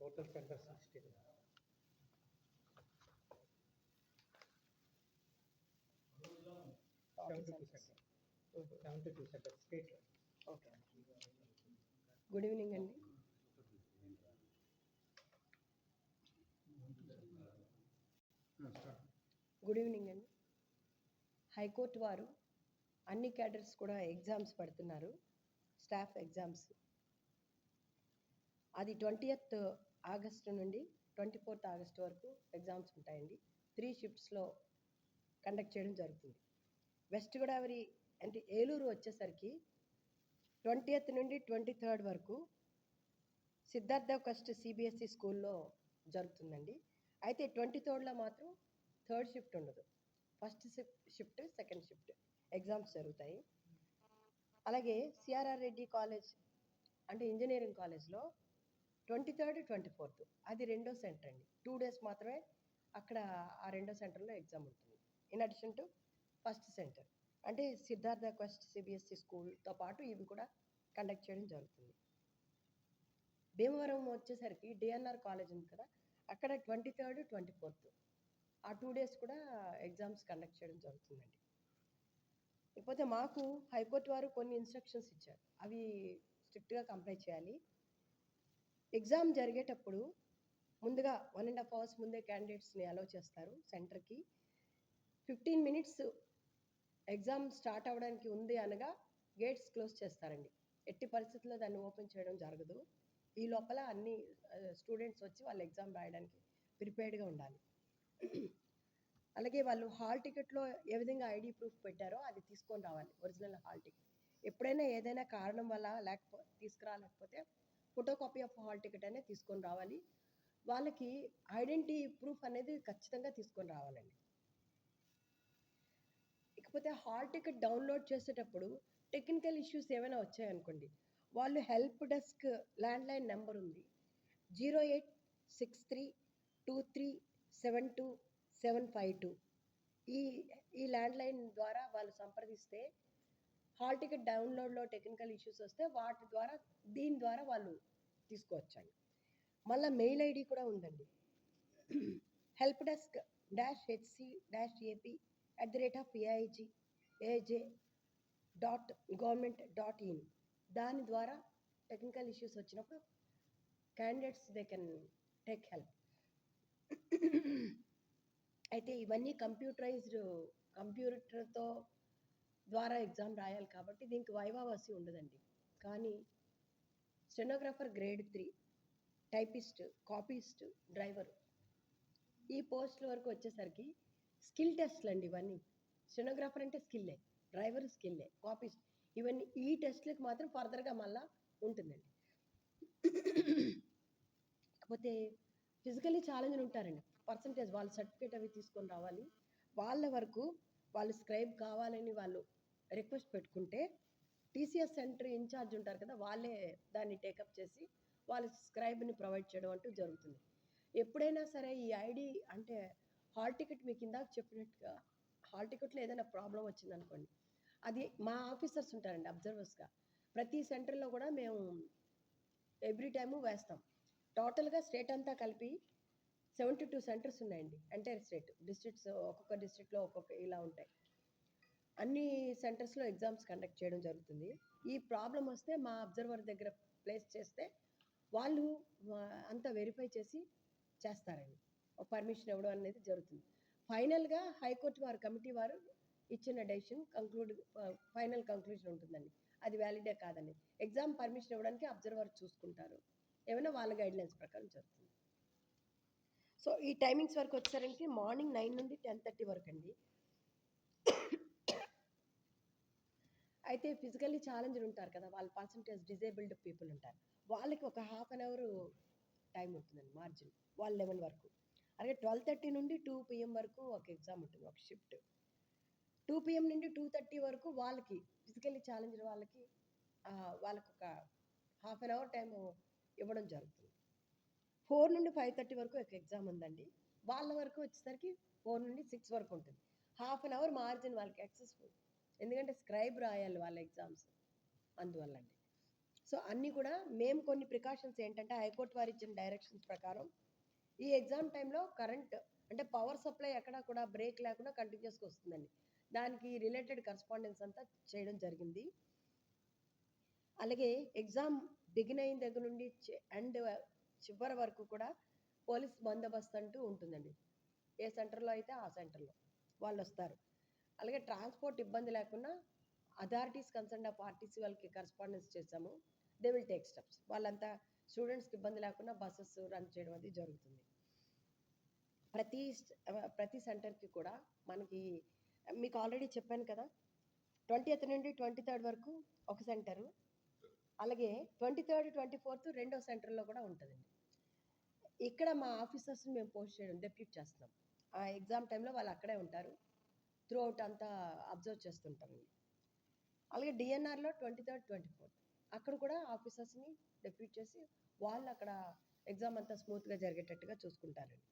Center sixty. Seventy-two center. Seventy-two center, state. Okay good evening అండి good evening అండి high court వారు అన్ని cadres కూడా ఎగ్జామ్స్ పెడుతున్నారు. స్టాఫ్ ఎగ్జామ్స్ అది ట్వంటీయత్ ఆగస్టు నుండి ట్వంటీ ఫోర్త్ ఆగస్ట్ వరకు ఎగ్జామ్స్ ఉంటాయండి. త్రీ షిఫ్ట్స్లో కండక్ట్ చేయడం జరుగుతుంది. వెస్ట్ గోదావరి అంటే ఏలూరు వచ్చేసరికి ట్వంటీయత్ నుండి ట్వంటీ థర్డ్ వరకు సిద్ధార్థ ఫస్ట్ సిబిఎస్ఈ స్కూల్లో జరుగుతుందండి. అయితే ట్వంటీ థర్డ్లో మాత్రం థర్డ్ షిఫ్ట్ ఉండదు. First shift second shift exams జరుగుతాయి. అలాగే సిఆర్ఆర్ రెడ్డి కాలేజ్ అంటే ఇంజనీరింగ్ కాలేజ్లో ట్వంటీ థర్డ్ ట్వంటీ ఫోర్త్. అది రెండో సెంటర్ అండి. టూ డేస్ మాత్రమే అక్కడ ఆ రెండో సెంటర్లో ఎగ్జామ్ ఉంటుంది. In addition to first centre. అంటే సిద్ధార్థ క్వెస్ట్ సిబిఎస్ఈ స్కూల్తో పాటు ఇవి కూడా కండక్ట్ చేయడం జరుగుతుంది. భీమవరం వచ్చేసరికి డిఎన్ఆర్ కాలేజ్ ఉంది కదా అక్కడ ట్వంటీ థర్డ్ ట్వంటీ ఫోర్త్. ఆ టూ డేస్ కూడా ఎగ్జామ్స్ కండక్ట్ చేయడం జరుగుతుందండి. ఇకపోతే మాకు హైకోర్టు వారు కొన్ని ఇన్స్ట్రక్షన్స్ ఇచ్చారు. అవి స్ట్రిక్ట్గా కంప్లై చేయాలి. ఎగ్జామ్ జరిగేటప్పుడు ముందుగా వన్ అండ్ హాఫ్ అవర్స్ ముందే క్యాండిడేట్స్ని అలౌ చేస్తారు సెంటర్కి. ఫిఫ్టీన్ మినిట్స్ ఎగ్జామ్ స్టార్ట్ అవ్వడానికి ఉంది అనగా గేట్స్ క్లోజ్ చేస్తారండి. ఎట్టి పరిస్థితుల్లో దాన్ని ఓపెన్ చేయడం జరగదు. ఈ లోపల అన్ని స్టూడెంట్స్ వచ్చి వాళ్ళు ఎగ్జామ్ రాయడానికి ప్రిపేర్డ్గా ఉండాలి. అలాగే వాళ్ళు హాల్ టికెట్లో ఏ విధంగా ఐడి ప్రూఫ్ పెట్టారో అది తీసుకొని రావాలి ఒరిజినల్ హాల్ టికెట్. ఎప్పుడైనా ఏదైనా కారణం వల్ల లేకపో తీసుకురాలేకపోతే photo copy of hall ticket అనేది తీసుకొని రావాలి. వాళ్ళకి ఐడెంటిటీ ప్రూఫ్ అనేది ఖచ్చితంగా తీసుకొని రావాలండి. ఇకపోతే హాల్ టికెట్ డౌన్లోడ్ చేసేటప్పుడు టెక్నికల్ ఇష్యూస్ ఏమైనా వచ్చాయనుకోండి. వాళ్ళు హెల్ప్ డెస్క్ ల్యాండ్లైన్ నెంబర్ ఉంది. Zero eight six three two three seven two seven five two. ఈ ఈ ల్యాండ్లైన్ ద్వారా వాళ్ళు సంప్రదిస్తే హాల్ టికెట్ డౌన్లోడ్లో టెక్నికల్ ఇష్యూస్ వస్తే వాటి ద్వారా దీని ద్వారా వాళ్ళు తీసుకువచ్చాయి మళ్ళీ మెయిల్ ఐడి కూడా ఉందండి. Help desk dash HC dash AP at the rate of AIG AJ dot government dot in. దాని ద్వారా టెక్నికల్ ఇష్యూస్ వచ్చినప్పుడు candidates they can take help. అయితే ఇవన్నీ కంప్యూటరైజ్డ్ కంప్యూటర్తో ద్వారా ఎగ్జామ్ రాయాలి కాబట్టి దీనికి వైవావసి ఉండదండి. కానీ stenographer grade three typist copyist driver ఈ పోస్టుల వరకు వచ్చేసరికి స్కిల్ టెస్ట్లు అండి ఇవన్నీ. స్టెనోగ్రాఫర్ అంటే స్కిల్లే డ్రైవర్ స్కిల్లే కాపీస్ట్ ఇవన్నీ ఈ టెస్ట్లకు మాత్రం ఫర్దర్గా మళ్ళా ఉంటుందండి. కాకపోతే ఫిజికలీ ఛాలెంజ్ ఉంటారండి. పర్సంటేజ్ వాళ్ళ సర్టిఫికేట్ అవి తీసుకొని రావాలి. వాళ్ళ వరకు వాళ్ళు స్క్రైబ్ కావాలని వాళ్ళు రిక్వెస్ట్ పెట్టుకుంటే టీసీఎస్ సెంటర్ ఇన్ఛార్జ్ ఉంటారు కదా వాళ్ళే దాన్ని టేకప్ చేసి వాళ్ళ స్క్రైబ్ని ప్రొవైడ్ చేయడం అంటూ జరుగుతుంది. ఎప్పుడైనా సరే ఈ ఐడి అంటే హాల్ టికెట్ మీకు ఇందాక చెప్పినట్టుగా హాల్ టికెట్లో ఏదైనా ప్రాబ్లం వచ్చిందనుకోండి అది మా ఆఫీసర్స్ ఉంటారండి అబ్జర్వర్స్గా ప్రతి సెంటర్లో కూడా మేము ఎవ్రీ టైము వేస్తాం. టోటల్గా స్టేట్ అంతా కలిపి సెవెంటీ టూ సెంటర్స్ ఉన్నాయండి ఎంటైర్ స్టేట్ డిస్ట్రిక్ట్స్ ఒక్కొక్క డిస్ట్రిక్ట్లో ఒక్కొక్క ఇలా ఉంటాయి. అన్ని సెంటర్స్లో ఎగ్జామ్స్ కండక్ట్ చేయడం జరుగుతుంది. ఈ ప్రాబ్లం వస్తే మా అబ్జర్వర్ దగ్గర ప్లేస్ చేస్తే వాళ్ళు అంత అంతా వెరిఫై చేసి చేస్తారండి. పర్మిషన్ ఇవ్వడం అనేది జరుగుతుంది. ఫైనల్గా హైకోర్టు వారు కమిటీ వారు ఇచ్చిన డెసిషన్ కంక్లూడ్ ఫైనల్ కంక్లూజన్ ఉంటుందండి. అది వ్యాలిడే కాదని ఎగ్జామ్ పర్మిషన్ ఇవ్వడానికి అబ్జర్వర్ చూసుకుంటారు. ఏమైనా వాళ్ళ గైడ్లైన్స్ ప్రకారం జరుగుతుంది. సో ఈ టైమింగ్స్ వరకు వచ్చేసరికి మార్నింగ్ నైన్ నుండి టెన్ థర్టీ వరకు అండి. అయితే ఫిజికల్లీ ఛాలెంజ్డ్ ఉంటారు కదా వాళ్ళ పర్సంటేజ్ డిజేబుల్డ్ పీపుల్ ఉంటారు. వాళ్ళకి ఒక హాఫ్ అన్ అవర్ టైం ఉంటుందండి మార్జిన్ వాళ్ళ లెవెన్ వరకు. అలాగే ట్వెల్వ్ థర్టీ నుండి టూ పిఎం వరకు ఒక ఎగ్జామ్ ఉంటుంది ఒక షిఫ్ట్ టూ పిఎం నుండి టూ థర్టీ వరకు వాళ్ళకి ఫిజికల్లీ ఛాలెంజ్డ్ వాళ్ళకి వాళ్ళకు వాళ్ళకి ఒక హాఫ్ అన్ అవర్ టైం ఇవ్వడం జరుగుతుంది. ఫోర్ నుండి ఫైవ్ థర్టీ వరకు ఒక ఎగ్జామ్ ఉందండి. వాళ్ళ వరకు వచ్చేసరికి ఫోర్ నుండి సిక్స్ వరకు ఉంటుంది. హాఫ్ అన్ అవర్ మార్జిన్ వాళ్ళకి ఎక్సెస్ఫుల్ ఎందుకంటే స్క్రైబ్ రాయాలి వాళ్ళ ఎగ్జామ్స్ అందువల్ల అండి సో అన్నీ కూడా మేము కొన్ని ప్రికాషన్స్ ఏంటంటే హైకోర్టు వారు ఇచ్చిన డైరెక్షన్స్ ప్రకారం ఈ ఎగ్జామ్ టైంలో కరెంట్ అంటే పవర్ సప్లై ఎక్కడా కూడా బ్రేక్ లేకుండా కంటిన్యూస్గా వస్తుందండి. దానికి రిలేటెడ్ కరస్పాండెన్స్ అంతా చేయడం జరిగింది. అలాగే ఎగ్జామ్ బిగిన్ అయిన దగ్గర నుండి అండ్ చివరి వరకు కూడా పోలీస్ బందోబస్తు అంటూ ఉంటుందండి. ఏ సెంటర్లో అయితే ఆ సెంటర్లో వాళ్ళు వస్తారు. అలాగే ట్రాన్స్పోర్ట్ ఇబ్బంది లేకుండా అథారిటీస్ కన్సర్న్ ఆఫ్ ఆర్టీసీ వాళ్ళకి కరస్పాండెన్స్ చేశాము దే విల్ టేక్ స్టెప్స్. వాళ్ళంతా స్టూడెంట్స్కి ఇబ్బంది లేకుండా బస్సెస్ రన్ చేయడం అది జరుగుతుంది. ప్రతి ప్రతి సెంటర్కి కూడా మనకి మీకు ఆల్రెడీ చెప్పాను కదా ట్వంటీ నుండి ట్వంటీ థర్డ్ వరకు ఒక సెంటరు. అలాగే ట్వంటీ థర్డ్ ట్వంటీ ఫోర్త్ రెండో సెంటర్లో కూడా ఉంటుందండి. ఇక్కడ మా ఆఫీసర్స్ని మేము పోస్ట్ చేయడం డెప్యూట్ చేస్తున్నాం. ఆ ఎగ్జామ్ టైంలో వాళ్ళు అక్కడే ఉంటారు. త్రూ అవుట్ అంతా అబ్జర్వ్ చేస్తుంటాం అలాగే డిఎన్ఆర్లో ట్వంటీ థర్డ్ ట్వంటీ ఫోర్త్. అక్కడ కూడా ఆఫీసర్స్ని డెప్యూట్ చేసి వాళ్ళు అక్కడ ఎగ్జామ్ అంతా స్మూత్గా జరిగేటట్టుగా చూసుకుంటారండి.